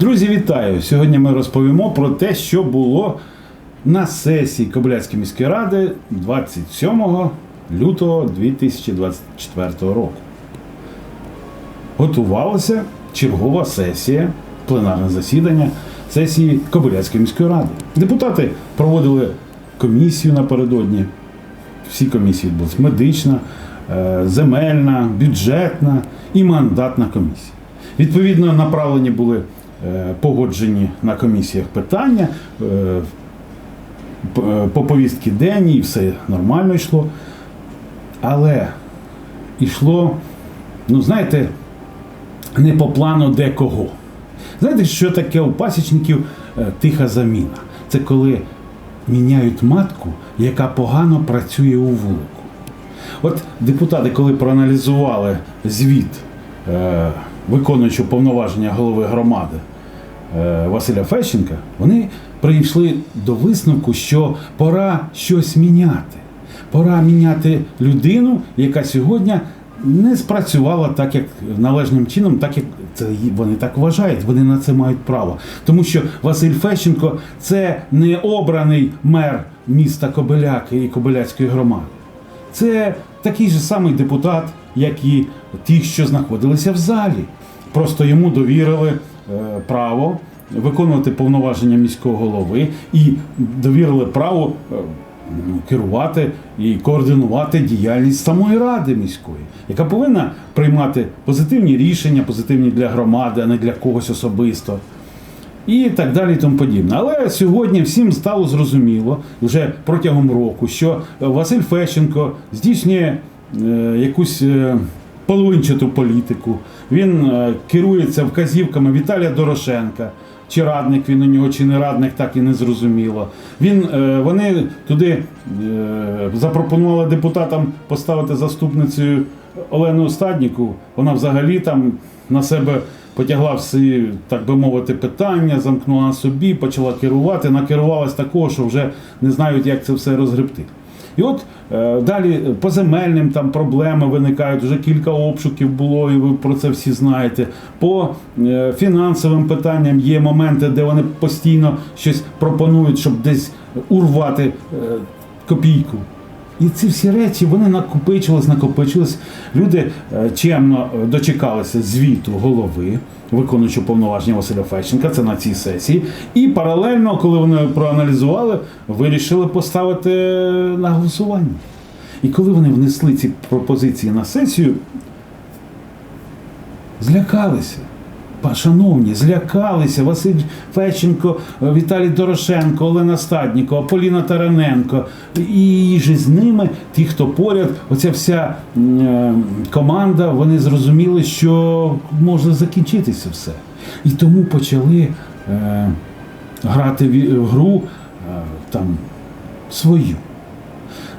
Друзі, вітаю! Сьогодні ми розповімо про те, що було на сесії Кобиляцької міської ради 27 лютого 2024 року. Готувалася чергова сесія, пленарне засідання сесії Кобиляцької міської ради. Депутати проводили комісію напередодні. Всі комісії відбулись медична, е, земельна, бюджетна і мандатна комісія. Відповідно, направлені були погоджені на комісіях питання е, е, по повістки денній, все нормально йшло. Але йшло, ну знаєте, не по плану де кого. Знаєте, що таке у пасічників е, тиха заміна? Це коли міняють матку, яка погано працює у вулику. От депутати, коли проаналізували звіт е, виконуючого повноваження голови громади е, Василя Фещенка, вони прийшли до висновку, що пора щось міняти. Пора міняти людину, яка сьогодні не спрацювала так, як належним чином, так як це вони так вважають, вони на це мають право. Тому що Василь Фещенко це не обраний мер міста Кобиляки і Кобиляцької громади. Це такий же самий депутат, як і ті, що знаходилися в залі. Просто йому довірили е, право виконувати повноваження міського голови і довірили право е, ну, керувати і координувати діяльність самої ради міської, яка повинна приймати позитивні рішення, позитивні для громади, а не для когось особисто і так далі, і тому подібне. Але сьогодні всім стало зрозуміло вже протягом року, що Василь Фещенко здійснює е, якусь е, половинчату політику. Він е, керується вказівками Віталія Дорошенка. Чи радник він у нього, чи не радник, так і не зрозуміло. Він, е, вони туди е, запропонували депутатам поставити заступницею Олену Стадніку. Вона взагалі там на себе потягла всі, так би мовити, питання, замкнула на собі, почала керувати, накерувалась такого, що вже не знають, як це все розгребти. І от е, далі по земельним там проблеми виникають, вже кілька обшуків було, і ви про це всі знаєте. По е, фінансовим питанням є моменти, де вони постійно щось пропонують, щоб десь урвати е, копійку. І ці всі речі вони накопичувались, накопичувались. Люди е, чемно е, дочекалися звіту голови, виконуючого повноваження Василя Фещенка, це на цій сесії. І паралельно, коли вони проаналізували, вирішили поставити на голосування. І коли вони внесли ці пропозиції на сесію, злякалися. Шановні, злякалися Василь Фещенко, Віталій Дорошенко, Олена Стаднікова, Поліна Тараненко. І же з ними, ті, хто поряд, оця вся е, команда, вони зрозуміли, що може закінчитися все. І тому почали е, грати в гру е, там свою.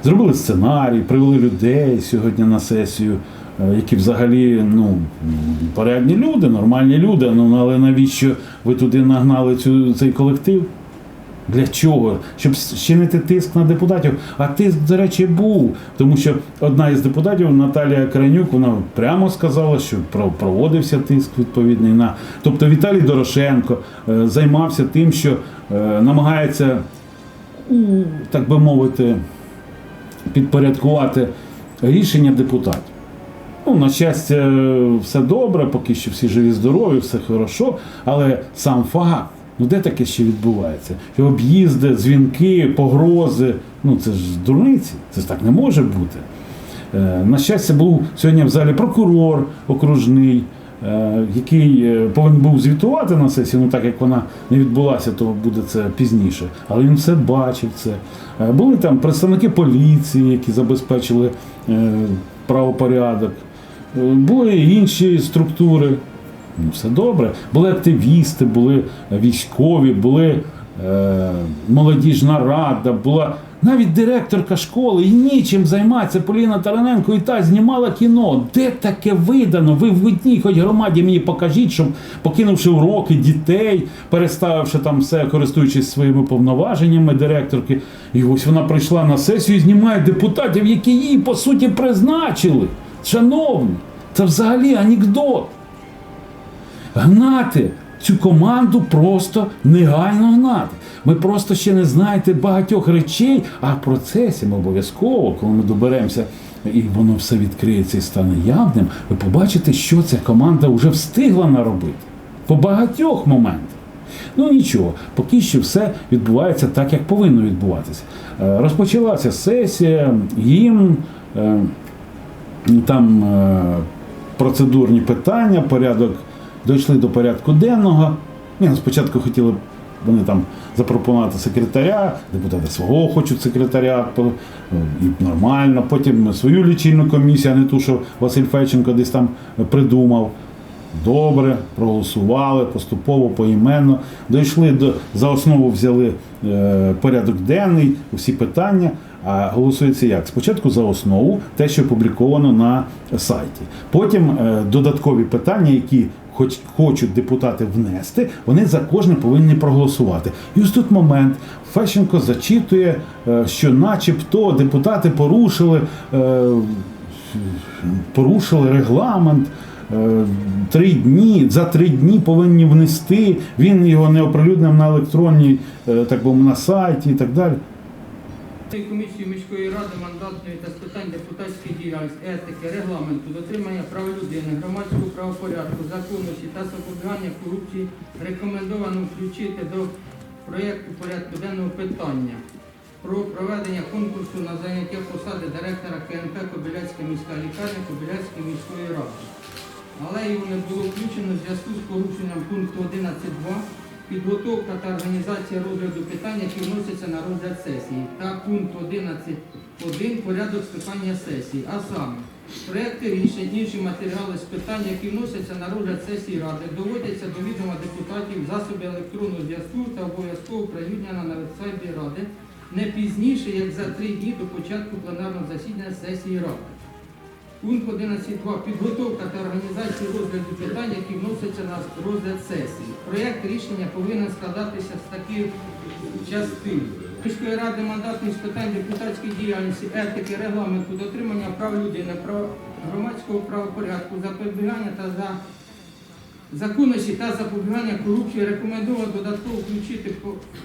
Зробили сценарій, привели людей сьогодні на сесію, е, які взагалі ну, порядні люди, нормальні люди. Ну але навіщо ви туди нагнали цю, цей колектив? Для чого? Щоб щинити тиск на депутатів. А тиск, до речі, був. Тому що одна із депутатів, Наталія Крайнюк, вона прямо сказала, що проводився тиск відповідний на. Тобто Віталій Дорошенко е, займався тим, що е, намагається, так би мовити, підпорядкувати рішення депутатів. Ну, на щастя, все добре, поки що всі живі, здорові, все хорошо, але сам факт, ну де таке ще відбувається? І об'їзди, дзвінки, погрози, ну це ж дурниці, це ж так не може бути. Е, На щастя, був сьогодні в залі прокурор окружний, е, який е, повинен був звітувати на сесії, ну так як вона не відбулася, то буде це пізніше. Але він все бачив це. Були там представники поліції, які забезпечили правопорядок. Були інші структури. Ну, все добре. Були активісти, були військові, були е, молодіжна рада, була навіть директорка школи і нічим займається Поліна Тараненко і та знімала кіно. Де таке видано? Ви в одній хоч громаді мені покажіть, щоб покинувши уроки дітей, переставивши там все, користуючись своїми повноваженнями директорки. І ось вона прийшла на сесію і знімає депутатів, які її по суті призначили. Шановні, це взагалі анекдот гнати цю команду просто негайно гнати. Ми просто ще не знаєте багатьох речей, а в процесі ми обов'язково, коли ми доберемося і воно все відкриється і стане явним, ви побачите, що ця команда вже встигла наробити по багатьох моментах. Ну нічого, поки що все відбувається так, як повинно відбуватися. Е, Розпочалася сесія, е, там е, процедурні питання, порядок, дійшли до порядку денного. Ні, спочатку хотіли вони там запропонувати секретаря, депутати свого хочуть секретаря, і нормально. Потім свою лічильну комісію, а не ту, що Василь Феченко десь там придумав. Добре, проголосували поступово, поіменно. Дійшли до за основу, взяли е, порядок денний, усі питання. А голосується як? Спочатку за основу, те, що опубліковано на сайті. Потім е, додаткові питання, які хоч хочуть депутати внести, вони за кожне повинні проголосувати. І ось тут момент. Фещенко зачитує, е, що начебто депутати порушили. Е, порушили регламент. Три дні за три дні повинні внести. Він його не оприлюднив на електронній, так би на сайті і так далі. Комісії міської ради мандатної та з питань депутатської діяльності, етики, регламенту, дотримання прав людини, громадського правопорядку, законності та запобігання корупції рекомендовано включити до проєкту порядку денного питання про проведення конкурсу на заняття посади директора КНП Кобиляцька міська лікарня Кобиляцької міської ради. Але його не було включено в зв'язку з порушенням пункту 11.2 підготовка та організація розгляду питань, які вносяться на розгляд сесії, та пункт 11.1 порядок спитання сесії, а саме проекти рішень, інші матеріали з питань, які вносяться на розгляд сесії ради, доводяться до відома депутатів засоби електронного зв'язку та обов'язково оприлюднена на веб-сайті ради не пізніше, як за три дні до початку пленарного засідання сесії ради. Пункт 11.2. Підготовка та організація розгляду питань, які вносяться на розгляд сесії. Проєкт рішення повинен складатися з таких частин. Міської ради мандатних з питань депутатської діяльності, етики, регламенту, дотримання прав людини, прав громадського правопорядку, запобігання та за законності та запобігання корупції рекомендовано додатково включити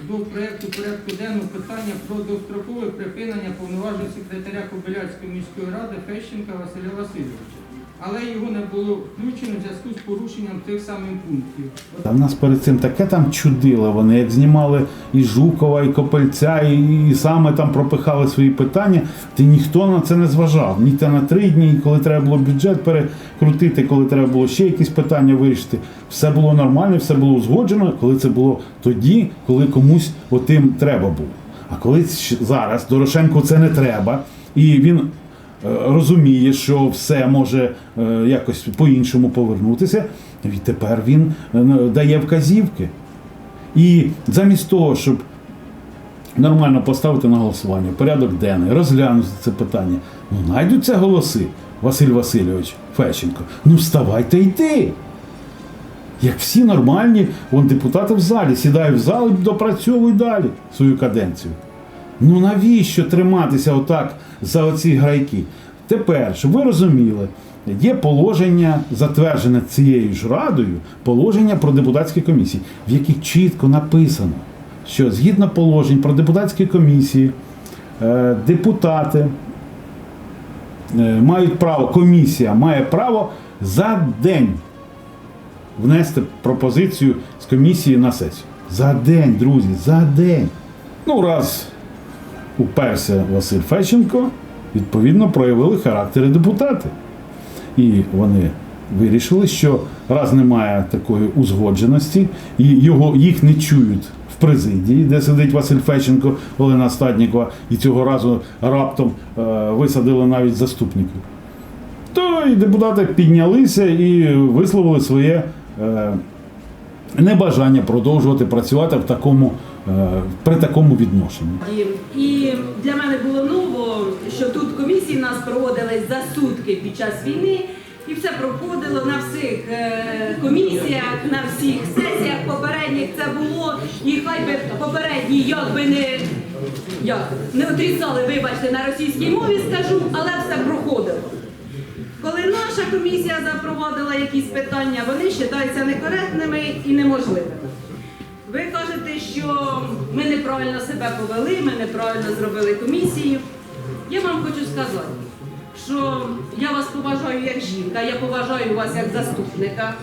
до проєкту порядку денного питання про дострокове припинення повноважень секретаря Кобиляцької міської ради Фещенка Василя Васильовича. Але його не було включено в зв'язку з порушенням тих самих пунктів. Та в нас перед цим таке там чудило. Вони як знімали і Жукова, і Копельця, і, і саме там пропихали свої питання. Ти ніхто на це не зважав. Ні те на три дні, коли треба було бюджет перекрутити, коли треба було ще якісь питання вирішити. Все було нормально, все було узгоджено, коли це було тоді, коли комусь отим треба було. А коли зараз Дорошенку це не треба, і він розуміє, що все може е, якось по-іншому повернутися, відтепер він е, дає вказівки. І замість того, щоб нормально поставити на голосування, порядок денний, розглянути це питання, ну знайдуться голоси, Василь Васильович Фещенко, ну вставайте йди. Як всі нормальні вон, депутати в залі, сідають в зал і допрацьовують далі свою каденцію. Ну навіщо триматися отак за оці грайки? Тепер, щоб ви розуміли, є положення, затверджене цією ж радою, положення про депутатські комісії, в яких чітко написано, що згідно положень про депутатські комісії, е, депутати е, мають право, комісія має право за день внести пропозицію з комісії на сесію. За день, друзі, за день. Ну, раз уперся Василь Фещенко, відповідно проявили характери депутати. І вони вирішили, що раз немає такої узгодженості, і його, їх не чують в президії, де сидить Василь Фещенко, Олена Стаднікова, і цього разу раптом е, висадили навіть заступників. То і депутати піднялися і висловили своє е, небажання продовжувати працювати в такому, при такому відношенні. І- І для мене було ново, що тут комісії нас проводились за сутки під час війни, і все проходило на всіх е, комісіях, на всіх сесіях попередніх це було. І хай би попередні як би не, як, не отрізали, вибачте, на російській мові скажу, але все проходило. Коли наша комісія запровадила якісь питання, вони вважаються некоректними і неможливими. Ви кажете, що ми неправильно себе повели, ми неправильно зробили комісію. Я вам хочу сказати, що я вас поважаю як жінка, я поважаю вас як заступника.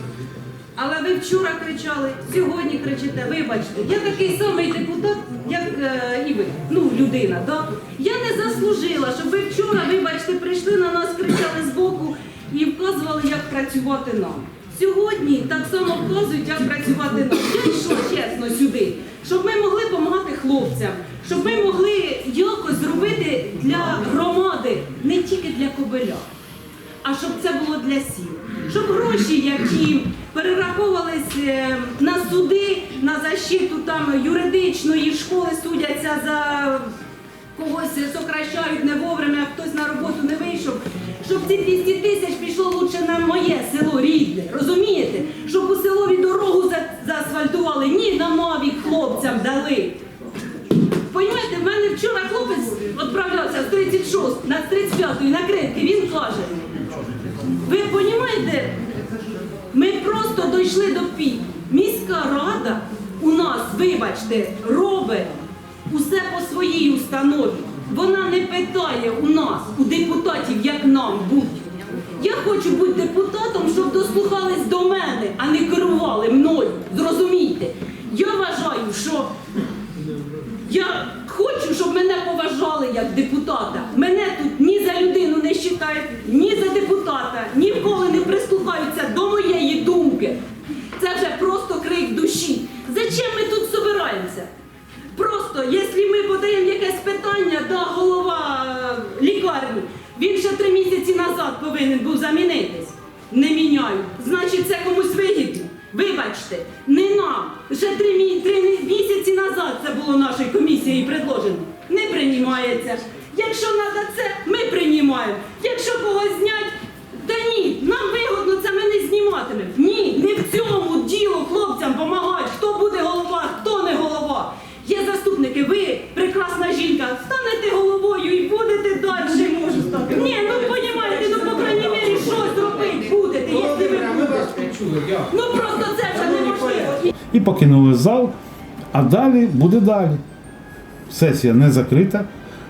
Але ви вчора кричали, сьогодні кричите, вибачте, я такий самий депутат, як е, і ви, ну людина, да? Я не заслужила, щоб ви вчора, вибачте, прийшли на нас, кричали збоку і вказували, як працювати нам. Сьогодні так само вказують, як працювати нам. Я йшла чесно сюди, щоб ми могли допомагати хлопцям, щоб ми могли якось зробити для громади, не тільки для кобиля а щоб це було для сіл. Щоб гроші, які перераховувались е, на суди, на защиту там юридичної школи судяться за когось сокращають не вовремя, хтось на роботу не вийшов. Щоб ці 200 тисяч пішло лучше на моє село рідне, розумієте? Щоб у селові дорогу за- заасфальтували, ні, на мавік хлопцям дали. Понімаєте, в мене вчора хлопець відправлявся з 36 на 35 на критки, він каже, ви розумієте, ми просто дійшли до пік. Міська рада у нас, вибачте, я хочу, щоб мене поважали як депутата. Мене тут ні за людину не вважають, ні за депутата, ніколи не прислухаються до моєї думки. Це вже просто крик душі. Зачем ми тут собираємося? Просто, якщо ми подаємо якесь питання, да, голова е, лікарні, він ще три місяці назад повинен був замінитись. Не міняють. Значить, це комусь вигідно. Вибачте, не нам. Мі- три місяці назад це було нашою комісією предложено. Не приймається. Якщо треба це, ми приймаємо. Якщо когось знять, та ні, нам вигодно це ми не зніматимемо. Ні, не в цьому діло хлопцям допомагати. Хто буде голова, хто не голова. Є заступники, ви прекрасна жінка, станете головою і будете далі. можу стати. Ні, ну понімаєте, ну по крайній мірі щось робити будете, якщо ви Ми вас будете. Ну просто це вже неможливо. І покинули зал, а далі буде далі. Сесія не закрита,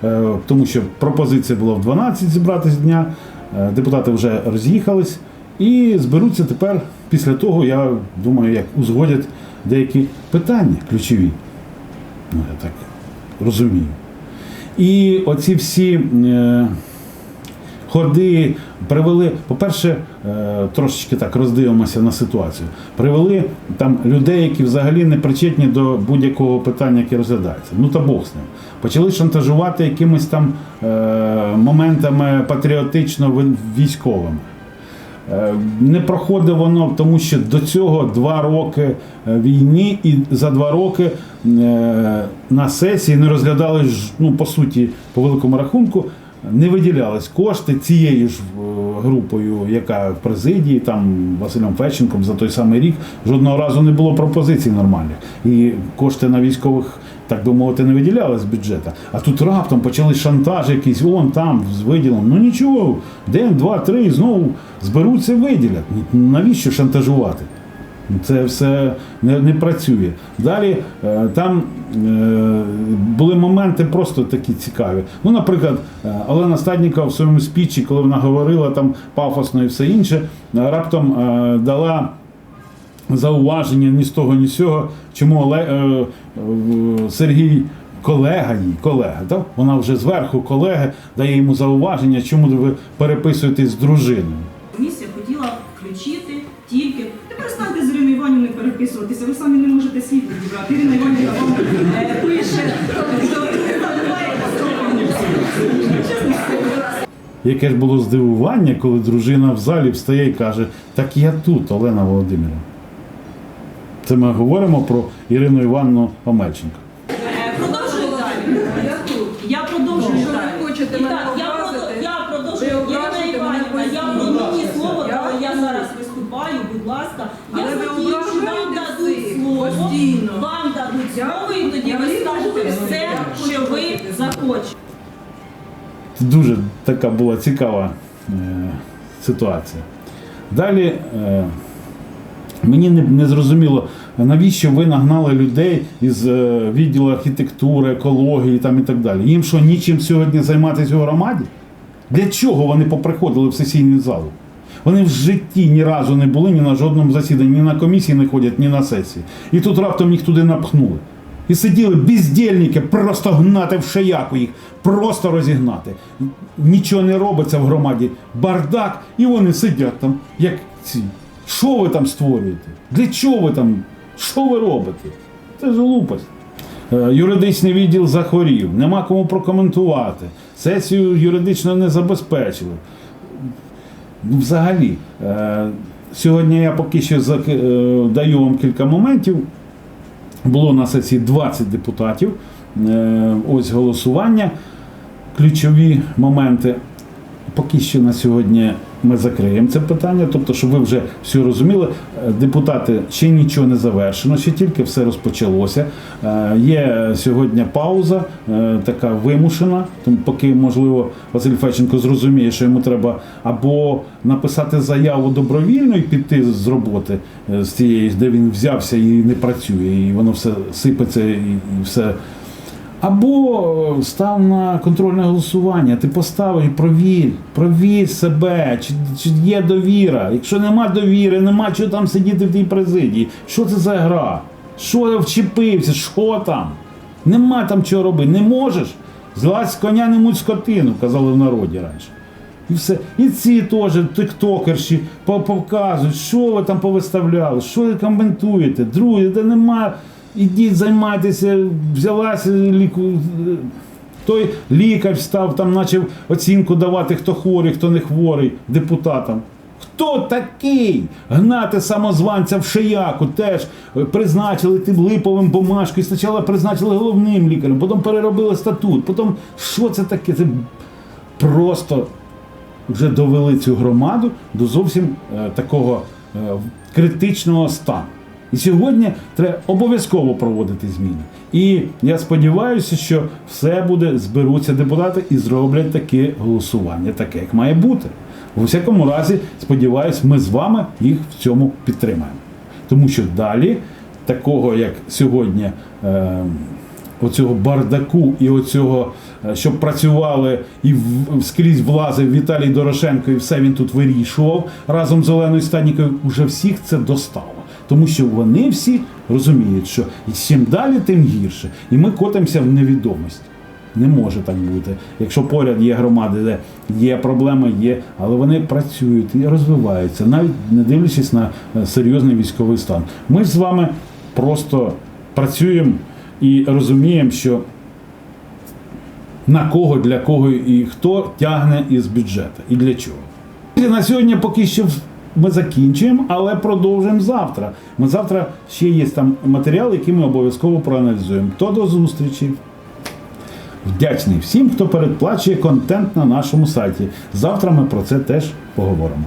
е, тому що пропозиція була в 12 зібратися дня. е, Депутати вже роз'їхались і зберуться тепер після того, я думаю, як узгодять деякі питання ключові. Ну, я так розумію. І оці всі е, ходи привели, по-перше, трошечки так роздивимося на ситуацію. Привели там людей, які взагалі не причетні до будь-якого питання, яке розглядається. Ну та Бог з ним. Почали шантажувати якимись там е, моментами патріотично військовими. Е, Не проходить воно, тому що до цього два роки е, війни, і за два роки е, на сесії не розглядали ну по суті, по великому рахунку, не виділялись кошти цією ж е, групою, яка в президії, там Василем Феченком за той самий рік жодного разу не було пропозицій нормальних. І кошти на військових, так би мовити, не виділялись з бюджету. А тут раптом почали шантаж якийсь, он там з виділом. Ну нічого, день, два, три, знову зберуться, виділять. Ну, Навіщо шантажувати? Це все не, не працює. Далі е, там були моменти просто такі цікаві. Ну, наприклад, е, Олена Стаднікова в своєму спічі, коли вона говорила там пафосно і все інше, е, раптом е, дала зауваження ні з того, ні з цього, чому е, е, Сергій. Колега їй, колега, так? вона вже зверху колеги дає йому зауваження, чому ви переписуєтесь з дружиною. Комісія хотіла включити тільки. Переписуватися, ви самі не можете слів підібрати. Ірина Іванівна вам е, пише, що ви. Яке ж було здивування, коли дружина в залі встає і каже: Так я тут, Олена Володимирівна. Це ми говоримо про Ірину Івановну Омельченко. Продовжую далі. Я продовжую Якщо ви далі. хочете І мене так, я образити, я продовжую. ви Ірина ображуєте Іванівна, я постійно. про мені слово, Я- дала, я зараз виступаю, будь ласка. Я Але ви слово, постійно. вам дадуть слово, і тоді ви скажете все, що ви захочете. Дуже така була цікава е, ситуація. Далі е, мені не, не зрозуміло, навіщо ви нагнали людей із е, відділу архітектури, екології там, і так далі. Їм що, нічим сьогодні займатися у громаді? Для чого вони поприходили в сесійний зал? Вони в житті ні разу не були ні на жодному засіданні, ні на комісії не ходять, ні на сесії. І тут раптом їх туди напхнули. І сиділи бездільники, просто гнати в шияку їх, просто розігнати. Нічого не робиться в громаді. Бардак, і вони сидять там, як ці. Що ви там створюєте? Для чого ви там? Що ви робите? Це ж глупость. Е, Юридичний відділ захворів, нема кому прокоментувати. Сесію юридично не забезпечили. Взагалі, е, сьогодні я поки що е, даю вам кілька моментів. Було на сесії 20 депутатів. Е, Ось голосування, ключові моменти. Поки що на сьогодні ми закриємо це питання, тобто, щоб ви вже все розуміли, е, депутати ще нічого не завершено, ще тільки все розпочалося. Е, Є сьогодні пауза, е, така вимушена, тому поки, можливо, Василь Феченко зрозуміє, що йому треба або написати заяву добровільно і піти з роботи з цієї, де він взявся і не працює, і воно все сипеться і все. Або е, став на контрольне голосування, ти поставив і провір, провір себе, чи, чи є довіра. Якщо нема довіри, нема чого там сидіти в тій президії. Що це за гра? Що я вчепився? Що там? Нема там чого робити. Не можеш? Злазь коня не муть скотину, казали в народі раніше. І все. І ці теж тиктокерші показують, що ви там повиставляли, що ви коментуєте. Друзі, де нема. Ідіть займайтеся, взялася ліку. Той лікар став, там почав оцінку давати, хто хворий, хто не хворий, депутатам. Хто такий? Гнати самозванця в шияку теж е, призначили тим липовим бумажкою. Спочатку призначили головним лікарем, потім переробили статут. Потім що це таке? Це просто вже довели цю громаду до зовсім е, такого е, критичного стану. І сьогодні треба обов'язково проводити зміни. І я сподіваюся, що все буде, зберуться депутати і зроблять таке голосування, таке, як має бути. У всякому разі, сподіваюся, ми з вами їх в цьому підтримаємо. Тому що далі, такого як сьогодні, е, оцього бардаку і оцього, е, щоб працювали і в- скрізь влазив Віталій Дорошенко, і все він тут вирішував разом з Оленою Станікою, уже всіх це достало. Тому що вони всі розуміють, що чим далі, тим гірше. І ми котимося в невідомість. Не може так бути. Якщо поряд є громади, де є проблеми, є, але вони працюють і розвиваються, навіть не дивлячись на е, серйозний військовий стан. Ми з вами просто працюємо і розуміємо, що на кого, для кого і хто тягне із бюджету і для чого. На сьогодні поки що ми закінчуємо, але продовжуємо завтра. Ми завтра ще є там матеріал, який ми обов'язково проаналізуємо. То до зустрічі. Вдячний всім, хто передплачує контент на нашому сайті. Завтра ми про це теж поговоримо.